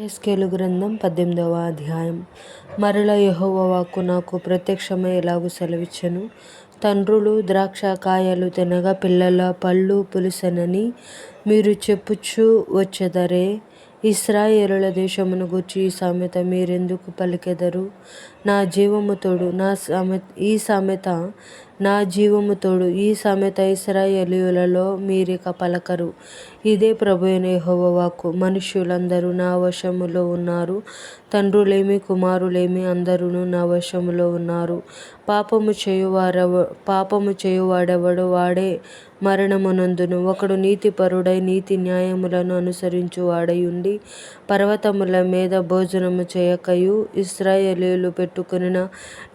ఎస్కేలు గ్రంథం పద్దెనిమిదవ అధ్యాయం. మరల యహోవ వాక్కు నాకు ప్రత్యక్షమై ఎలాగో సెలవిచ్చను. తండ్రులు ద్రాక్ష కాయలు తినగా పిల్లల పళ్ళు పులిసెనని మీరు చెప్పుచ్చు వచ్చెదరే. ఇస్రాయేలుల దేశమును గూర్చి ఈ సామెత మీరెందుకు పలికెదరు? నా జీవము తోడు నా సామెత ఈ సామెత నా జీవము తోడు ఈ సమేత ఇశ్రాయేలీయులలో మీరిక పలకరు. ఇదే ప్రభు వాక్కు. మనుష్యులందరూ నా వశములో ఉన్నారు. తండ్రులేమి కుమారులేమి అందరూ నా వశములో ఉన్నారు. పాపము చేయువారెవ పాపము చేయువాడెవడు వాడే మరణమునందును. ఒకడు నీతిపరుడై నీతి న్యాయములను అనుసరించువాడై ఉండి పర్వతముల మీద భోజనము చేయకయు ఇస్రాయలీలు పెట్టుకున్న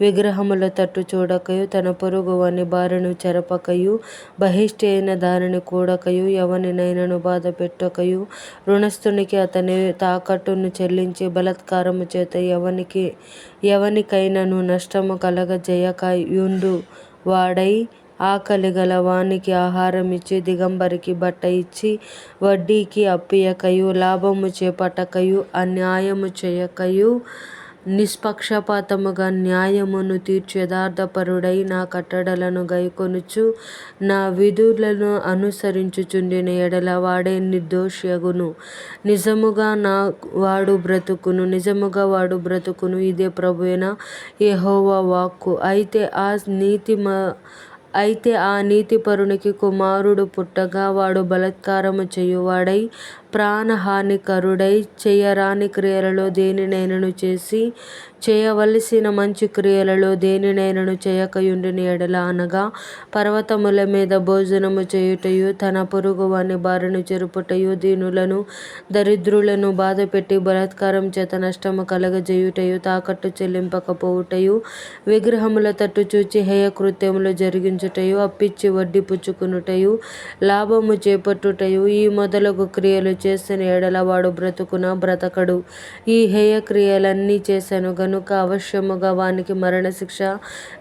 విగ్రహముల తట్టు చూడకయు తన పొరుగువాని బారిను చెరపకయు బహిష్టి అయిన దానిని కూడకయు ఎవనినైనను బాధపెట్టకయు రుణస్థునికి అతని తాకట్టును చెల్లించి బలత్కారము చేత ఎవనికి ఎవనికైనను నష్టము కలగజేయ యుండు వాడై ఆకలిగల వానికి ఆహారమిచ్చి దిగంబరికి బట్ట ఇచ్చి వడ్డీకి అప్పియకయు లాభము చేపట్టకయు అన్యాయము చేయకయు నిష్పక్షపాతముగా న్యాయమును తీర్చు యథార్థపరుడై నా కట్టడలను గైకొనుచు నా విధులను అనుసరించుచుండిన ఎడల వాడే నిర్దోషియగును. నిజముగా నా వాడు బ్రతుకును నిజముగా వాడు బ్రతుకును ఇదే ప్రభువైన యెహోవా వాక్కు. అయితే ఆ నీతి అయితే ఆ నీతిపరునికి కుమారుడు పుట్టగా వాడు బలత్కారము చేయువాడై ప్రాణహానికరుడై చేయరాని క్రియలలో దేనినైనను చేసి చేయవలసిన మంచి క్రియలలో దేనినైనను చేయకయుండిన ఎడల అనగా పర్వతముల మీద భోజనము చేయుటయు తన పొరుగువాని భార్యను చెరుపుటయు దీనులను దరిద్రులను బాధపెట్టి బలాత్కారం చేత నష్టము కలగజేయుటయు తాకట్టు చెల్లింపకపోవుటయు విగ్రహముల తట్టు చూచి హేయకృత్యములు జరిగించుటయు అప్పిచ్చి వడ్డీ పుచ్చుకునుటయు లాభము చేపట్టుటయు ఈ మొదలగు క్రియలు చేసిన ఎడల వాడు బ్రతుకున బ్రతకడు. ఈ హేయక్రియలన్నీ చేశాను. గనుక అవశ్యముగా వానికి మరణశిక్ష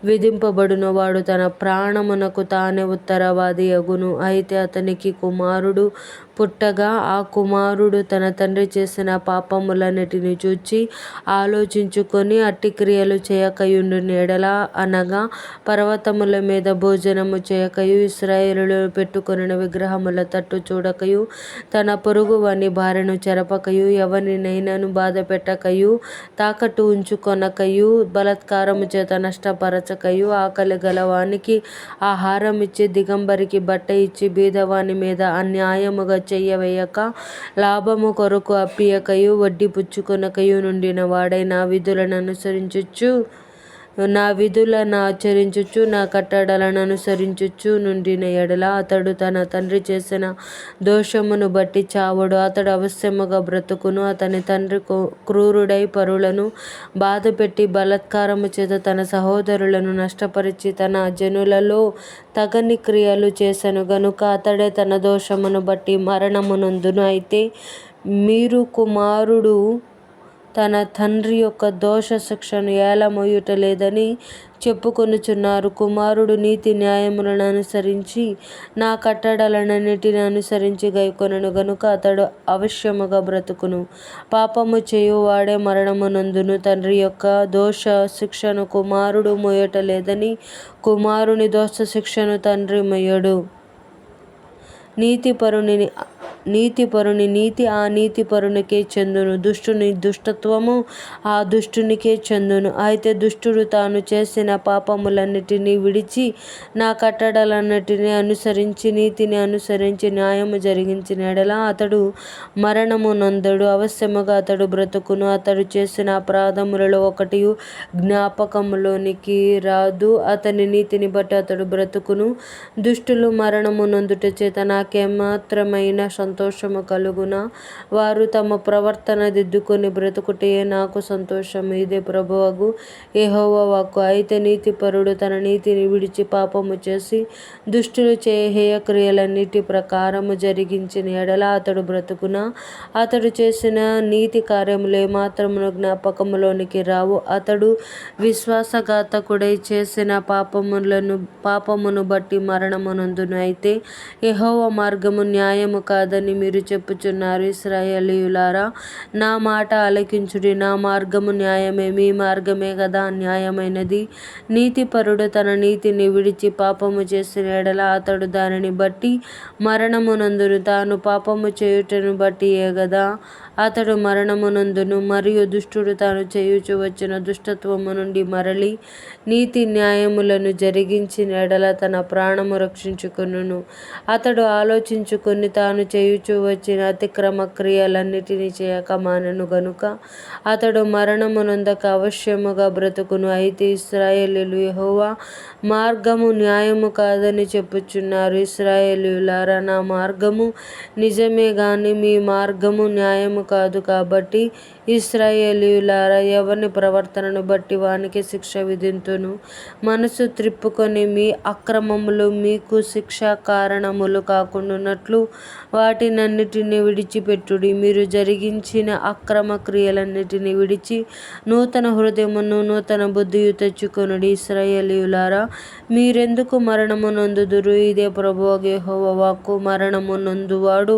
విధింపబడును వాడు తన ప్రాణమునకు తానే ఉత్తరవాది యగును అయితే అతనికి కుమారుడు పుట్టగా ఆ కుమారుడు తన తండ్రి చేసిన పాపములన్నిటిని చూచి ఆలోచించుకొని అట్టి క్రియలు చేయకయుండున యెడల అనగా పర్వతముల మీద భోజనము చేయకయు ఇశ్రాయేలీయులు పెట్టుకొనిన విగ్రహముల తట్టు చూడకయు తన పొరుగు వని భార్యను చెరపకయు ఎవరినైనాను బాధ పెట్టకయు తాకట్టు ఉంచుకొనకయు బలత్కారము చేత నష్టపరచకయు గలవానికి ఆహారం ఇచ్చి దిగంబరికి బట్ట ఇచ్చి బీదవాని మీద అన్యాయముగా చెయ్యవేయక లాభము కొరకు అప్పియకయు వడ్డీ పుచ్చుకొనకయు నుండిన వాడై నా విధులను అనుసరించుచు నా విధులను ఆచరించుచు నా కట్టడలను అనుసరించుచు నుండిన ఎడల అతడు తన తండ్రి చేసిన దోషమును బట్టి చావడు. అతడు అవశ్యముగా బ్రతుకును. అతని తండ్రి క్రూరుడై పరులను బాధపెట్టి బలాత్కారము చేత తన సహోదరులను నష్టపరిచి తన జనులలో తగని క్రియలు చేశాను గనుక అతడే తన దోషమును బట్టి మరణమునందును అయితే మీరు కుమారుడు తన తండ్రి యొక్క దోష శిక్షను ఏలమొయ్యుట లేదని చెప్పుకొనుచున్నారు. కుమారుడు నీతి న్యాయములను అనుసరించి నా కట్టడలనన్నిటిని అనుసరించి గైకొనను. గనుక అతడు అవశ్యముగా బ్రతుకును. పాపము చేయువాడే మరణమునందును తండ్రి యొక్క దోష శిక్షను కుమారుడు మోయట లేదని కుమారుని దోష శిక్షను తండ్రి మొయ్యడు. నీతిపరుని నీతిపరుని నీతి ఆ నీతిపరునికే చెందును. దుష్టుని దుష్టత్వము ఆ దుష్టునికే చెందును. అయితే దుష్టుడు తాను చేసిన పాపములన్నిటినీ విడిచి నా కట్టడలన్నిటిని అనుసరించి నీతిని అనుసరించి న్యాయము జరిగించిన ఎడల అతడు మరణము నందడు. అవశ్యముగా అతడు బ్రతుకును. అతడు చేసిన అపరాధములలో ఒకటి జ్ఞాపకములోనికి రాదు. అతని నీతిని బట్టి అతడు బ్రతుకును. దుష్టులు మరణము నందుట చేత నాకేమాత్రమైన సంతోషము కలుగున? వారు తమ ప్రవర్తన దిద్దుకొని బ్రతుకుటయే నాకు సంతోషము ఇదే ప్రభువగు. ఏహోవ వాక్కు అయితే నీతిపరుడు తన నీతిని విడిచి పాపము చేసి దుష్టులు చేయ క్రియలన్నిటి ప్రకారము జరిగించిన ఎడల అతడు బ్రతుకున? అతడు చేసిన నీతి కార్యములు ఏమాత్రమును జ్ఞాపకములోనికి రావు. అతడు విశ్వాసఘాతకుడై చేసిన పాపములను పాపమును బట్టి మరణమునొందును. అయితే యెహోవా మార్గము న్యాయము కాదని మీరు చెప్పుచున్నారు ఇశ్రాయేలీయులారా. నా మాట ఆలకించుడి నా మార్గము న్యాయమే మీ మార్గమే కదా న్యాయమైనది. నీతిపరుడు తన నీతిని విడిచి పాపము చేసిన ఎడల అతడు దానిని బట్టి మరణమునందును తాను పాపము చేయుటను బట్టియే కదా అతడు మరణమునందును మరియు దుష్టుడు తాను చేయుచు వచ్చిన దుష్టత్వము నుండి మరలి నీతి న్యాయములను జరిగించిన ఎడల తన ప్రాణము రక్షించుకొనును. అతడు ఆలోచించుకొని తాను చేయుచు వచ్చిన అతిక్రమ క్రియలన్నిటినీ చేయక మానెను గనుక అతడు మరణమునందక అవశ్యముగా బ్రతుకును. అయితే ఇస్రాయేలీలు యెహోవా మార్గము న్యాయము కాదని చెప్పుచున్నారు. ఇస్రాయేలీలారా నా మార్గము నిజమే గాని మీ మార్గము న్యాయము కాదు కాబట్టి ఇస్రాయేలీయులారా ఎవని ప్రవర్తనను బట్టి వానికి శిక్ష విధింతును? మనసు త్రిప్పుకొని మీ అక్రమములు మీకు శిక్షా కారణములు కాకుండానట్లు వాటినన్నిటిని విడిచిపెట్టుడి. మీరు జరిగించిన అక్రమ క్రియలన్నిటిని విడిచి నూతన హృదయమును నూతన బుద్ధియు తెచ్చుకొనుడి. ఇస్రాయేలీయులారా మీరెందుకు మరణము నొందుదురు ఇదే ప్రభువగు వాక్కు. మరణము నొందువాడు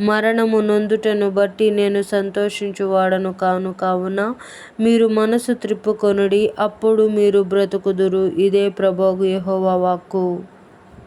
మరణము నొందుటను బట్టి నేను సంతోషించువాడను. కాను కావున మీరు మనసు త్రిప్పుకొనుడి అప్పుడు మీరు బ్రతుకుదురు. ఇదే ప్రభువు యెహోవా వాక్కు.